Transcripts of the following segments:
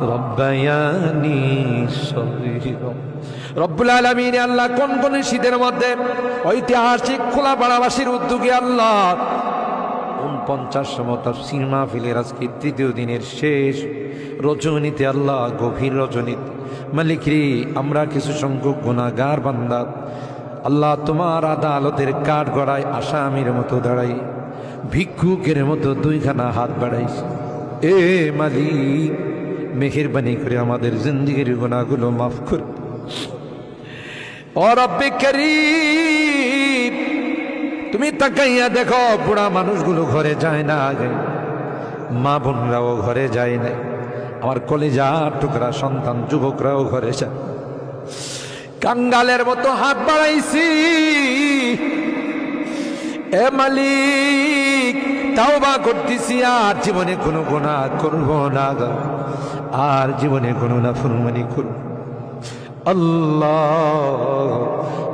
রব্বায়ানি আল্লাহ মধ্যে ঐতিহাসিক খোলা উদ্যোগে আল্লাহ সিনেমা তৃতীয় দিনের শেষ রজনীতে আল্লাহ গভীর রজনীতে। মালিকরি, আমরা কিছু সংখ্যক গুণাগার বান্দা। আল্লাহ তোমার আদালতের কাঠ গড়ায় আসামির মতো দাঁড়াই, ভিক্ষুকের মতো দুইখানা হাত বাড়াইছে। এ মালিক মেহেরবানি করে আমাদের জিন্দিগির গুণাগুলো মাফ কর। ও রব্বে করিম, তুমি তাকাইয়া দেখো, বুড়া মানুষগুলো ঘরে যায় না মা বোনরাও ঘরে যায় নাই আমার কলেজা টুকরা সন্তান, যুবকরাও ঘরে যায়। কাঙ্গালের মতো হাত বাড়াইছি। এ মালিক তাও বা করতেছি আর জীবনে কোনো গুণা করব না। আর জীবনে কোনো না ফুরমানি করব আল্লাহ,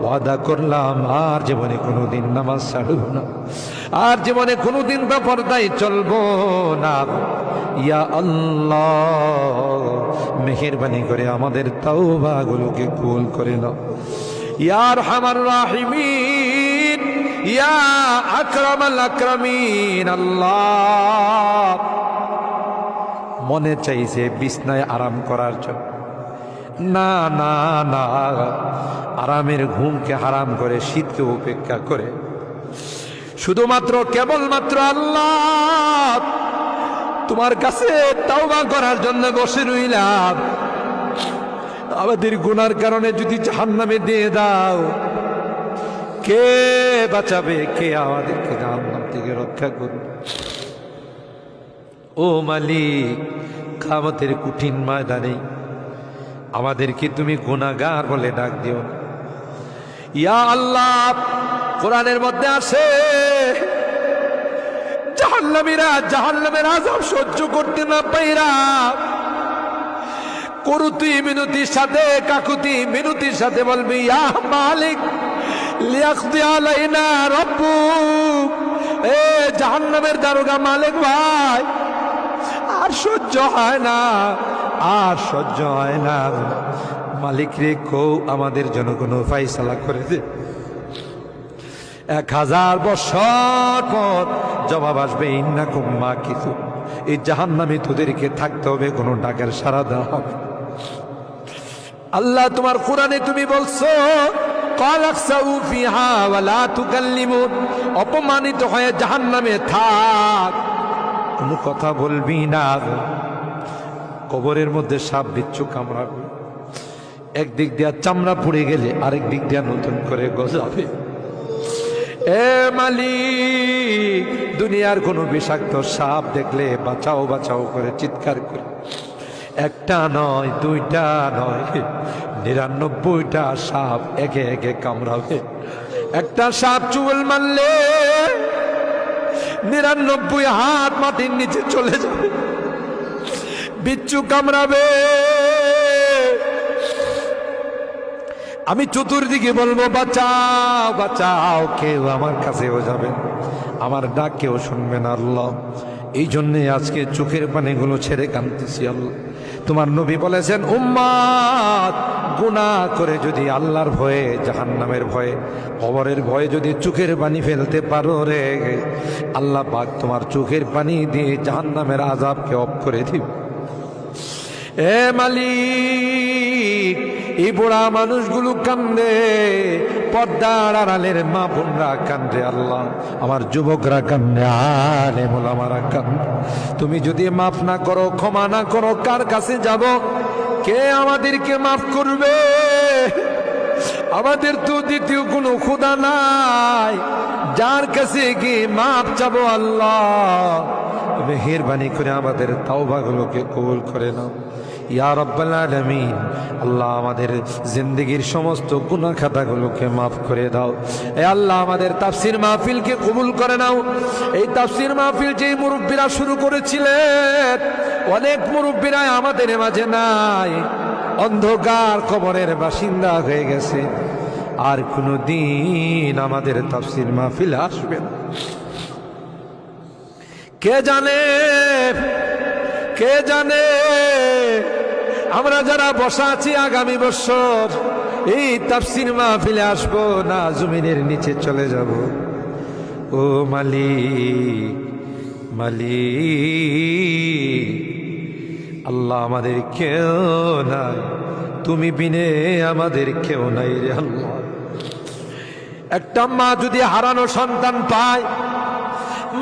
ওয়াদা করলাম, আর জীবনে কোনোদিন নামাজ ছাড়ব না। আর জীবনে কোনোদিন বা পর্দায় চলবো না। ইয়া আল্লাহ, মেহেরবানি করে আমাদের তাওবাগুলোকে কুল করে নাও। ইয়ার হামার রাহিমিন, ইয়া আকরামাল আকরামিন, আল্লাহ। মনে চাইছে বিছনায় আরাম করার জন্য। না না না, আরামের ঘুমকে হারাম করে শীতকে উপেক্ষা করে। শুধুমাত্র কেবলমাত্র আল্লাহ। তোমার কাছে তাওবা করার জন্য বসে রইলাম। আমাদের গুনার কারণে যদি জাহান্নামে দিয়ে দাও, কে বাঁচাবে? কে আমাদেরকে জাহান্নাম থেকে রক্ষা করবে? ও মালিক কামতের কঠিন ময়দানে। আমাদেরকে তুমি গুণাগার বলে ডাক দিও। ইয়া আল্লাহ, কোরআনের মধ্যে আসে জাহান্নামীরা জাহান্নামের আজাব সহ্য করতে না পাইরা, করুতি মিনতির সাথে, কাকুতি মিনতির সাথে বলবি, ইয়া মালিক লিয়াকদি আলাইনা এ জাহান্নামের দারোগা মালিক ভাই আর সহ্য হয় না, আর সহ্য হয় না। মালিক রে কো, আমাদের জন্য কোনো ফাইসালা করে দে। এক হাজার বছর পর জবাব আসবে ইন্না কুম্মা কিছু এই জাহান নামে তোদেরকে থাকতে হবে, কোনো ডাকের সারা দেওয়া হবে আল্লাহ তোমার কোরআনে তুমি বলছো অপমানিত হয়ে জাহান নামে থাক। কোনো কথা বলবি না কবরের মধ্যে সাপ বিচ্ছু কামড়াবে। একদিক দিয়া চামড়া পুড়ে গেলে আরেক দিক দিয়া নতুন করে গজাবে। এ মালিক, দুনিয়ার কোনো বিষাক্ত সাপ দেখলে বাঁচাও বাঁচাও করে চিৎকার করে। একটা নয়, দুইটা নয়, নিরানব্বইটা সাপ একে একে কামড়াবে। একটা সাপ চুল মারলে নিরানব্বই হাত মাটির নিচে চলে যাবে। বিচ্ছু কামড়াবে। আমি চতুর্দিকে বলব, বাঁচাও বাঁচাও, কেউ আমার কাছেও যাবে। আমার ডাক কেউ শুনবে না, আল্লাহ। এই জন্যে আজকে চোখের পানিগুলো ছেড়ে কাঁদতেছি আল্লাহ। তোমার নবী বলেছেন উম্মাদ গুনাহ করে যদি আল্লাহর ভয়ে, জাহান্নামের ভয়ে, কবরের ভয়ে যদি চোখের পানি ফেলতে পারো রে, আল্লাহ পাক তোমার চোখের পানি দিয়ে জাহান্নামের আজাবকে অফ করে দিব। এ মালিক! এই বুড়া মানুষগুলো কান্দে, পর্দার আড়ালের মা বোনরা কান্দে, আল্লাহ, আমার যুবকরা কান্দে আলে মোলামারা কান্দে। তুমি যদি মাফ না করো, ক্ষমা না করো, কার কাছে যাব? কে আমাদেরকে মাফ করবে? আমাদের তো দ্বিতীয় কোনো খুদা নাই। যার কাছে গিয়ে মাপ চাবো আল্লাহ মেহেরবানি করে আমাদের তাওবাগুলোকে কবুল করে নাও। ইয়া রব্বাল আলামিন, আল্লাহ আমাদের জিন্দগির সমস্ত গুনাহ খাতাগুলোকে মাফ করে দাও। এ আল্লাহ আমাদের তাফসির মাহফিলকে কবুল করে নাও। এই তাফসির মাহফিল যেই মুরব্বীরা শুরু করেছিলেন, অনেক মুরব্বীরা আমাদের মাঝে নাই। অন্ধকার কবরের বাসিন্দা হয়ে গেছে। আর কোনো দিন আমাদের তাফসির মাহফিল আসবে না। কে জানে? কে জানে? আমরা যারা বসা আছি আগামী বছর, এই তাফসির মাহফিলে আসব না জমিনের নিচে চলে যাব। ও মালিক মালিক, আল্লাহ আমাদের কেউ নাই। তুমি বিনে আমাদের কেউ নাই রে আল্লাহ। একটা মা যদি হারানো সন্তান পায়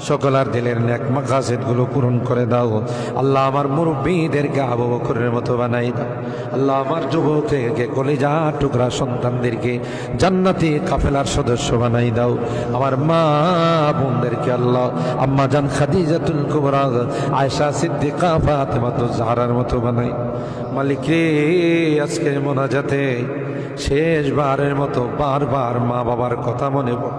সকলার দিলের নেক মাকাসেদগুলো পূরণ করে দাও। আল্লাহ আমার মুরব্বীদেরকে আবু বকরের মতো বানাই দাও। আল্লাহ আমার যুবককে কলেজা টুকরা সন্তানদেরকে জান্নাতি কাফেলার সদস্য বানাই দাও। আমার মা বোনদেরকে আল্লাহ, আম্মা জান খাদিজাতুল কুবরা, আয়েশা সিদ্দিকা, ফাতেমা তো জাহারার মতো বানাই। মালিক রে আজকের মোনাজাতে শেষবারের মতো বারবার মা বাবার কথা মনে পড়ে।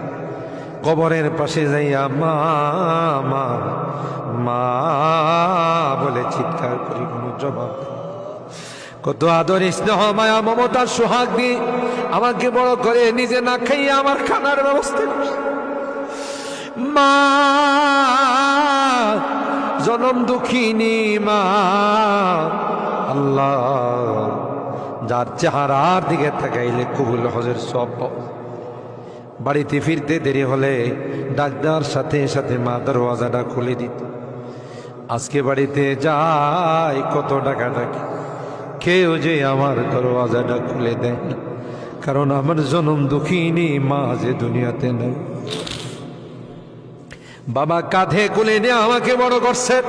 কবরের পাশে যাইয়া মা মা মা বলে চিৎকার করি, কোনো জবাব। কত আদর স্নেহ, মায়া, মমতার সোহাগ দিয়ে আমাকে বড় করে নিজে না খাইয়ে আমার খানার ব্যবস্থা মা, জনম দুঃখিনী, মা, আল্লাহ, যার চেহারার দিকে তাকাইলে কবুল হজের সব। বাড়িতে ফিরতে দেরি হলে ডাক্তার সাথে সাথে মা দরওয়াজাটা খুলে দিত। আজকে বাড়িতে যাই, কত টাকা ডাকি। কেউ যে আমার দরওয়াজাটা খুলে দেয় না। কারণ আমার জনম দুঃখিনী মা যে দুনিয়াতে নেই। বাবা কাঁধে কুলে নিয়ে আমাকে বড় করছে।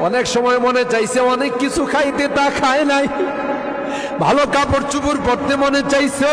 অনেক সময় মনে চাইছে অনেক কিছু খাইতে তা খায় নাই। ভালো কাপড় চুপড় পরতে মনে চাইছে।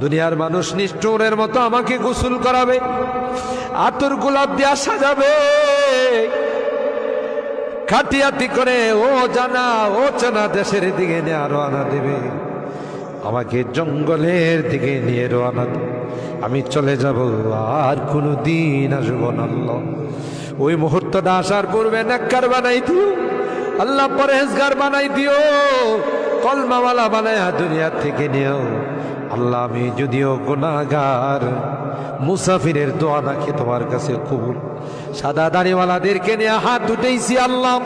দুনিয়ার মানুষ নিষ্ঠুরের মতো আমাকে গোসল করাবে, আতর গোলাপ দিয়া সাজাবে। খাটিয়াতি করে, ও জানা, ও চেনা, দেশের দিকে নিয়ে রওনা দেবে। আমাকে জঙ্গলের দিকে নিয়ে রওনা দেবে আমি চলে যাব, আর কোনো দিন আসব না ওই মুহূর্তটা আসার পূর্বে নাক্কার বানাই দিও। আল্লাহ পরেজগার বানাই দিও। কলমাওয়ালা বানায়া দুনিয়ার থেকে নিও। আল্লাহ, আমি যদিও গুনাগার মুসাফিরের দোয়া নাকি তোমার কাছে কবুল। সাদা দাড়িওয়ালাদেরকে নিয়ে হাত উঠেছি আল্লাহ,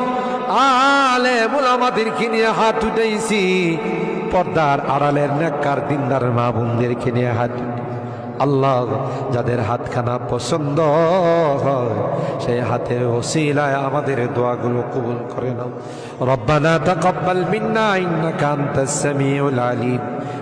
আলে মোলামাদেরকে নিয়ে হাত উঠেছি পর্দার আড়ালের নেককার দিনদার মা বোনদেরকে নিয়ে হাত আল্লাহ, যাদের হাতখানা পছন্দ হয়, সেই হাতের ওসিলায় আমাদের দোয়াগুলো কবুল করে নাও। রব্বানা তাকাব্বাল মিন্না, ইন্নাকা আনতাস সামিউল আলিম।